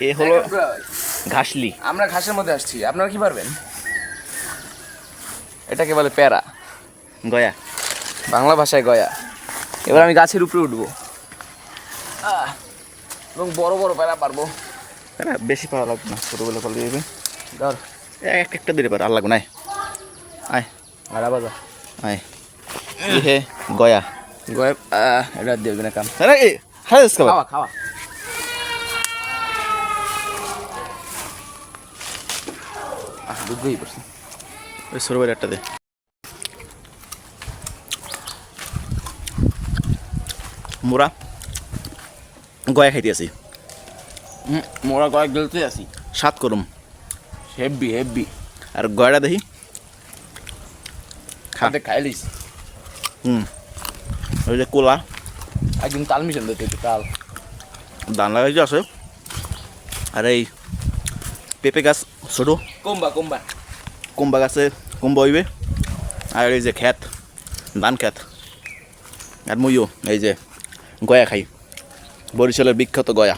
এ হলো ঘাসলি। আমরা ঘাসের মধ্যে আসছি আপনারা কি পারবেন? এটাকে বলে প্যারা গয়া। বাংলা ভাষায় গয়া। এবার আমি গাছের উপরে উঠবো। এবং বড় বড় প্যারা পারব। তারা বেশি পারা লাগবে না ছোটোবেলা পালে যাবে ধর। এক একটা দিলে পারে আর লাগবে না আয়। আড়া বাজা আয়। হে গয়া। গয়া আহ, এটা দেবে না কাম আরে এ খাওয়া খাওয়া খাওয়া আহ, বুঝতেই পারছি। ওই ছোটো একটা দে। মোরা গয়া খাইতে আছি মোরা গয়া গেলতে আসি। সাত করুম। হেভি হেভি আর গয়টা দেখি। খাতে খাইলিস হুম। ওই যে কোলা। একদিন তাল মিশন দিতে তাল। দান লাগাইছে আছে আর এই পেঁপে গাছ ছোটো কম্বা কম্বা কুম্বা গাছে কুম্ব হইবে আর এই যে খেত ধান খেত আর মুইও এই যে গয়া খাই বরিশালের বিখ্যাত গয়া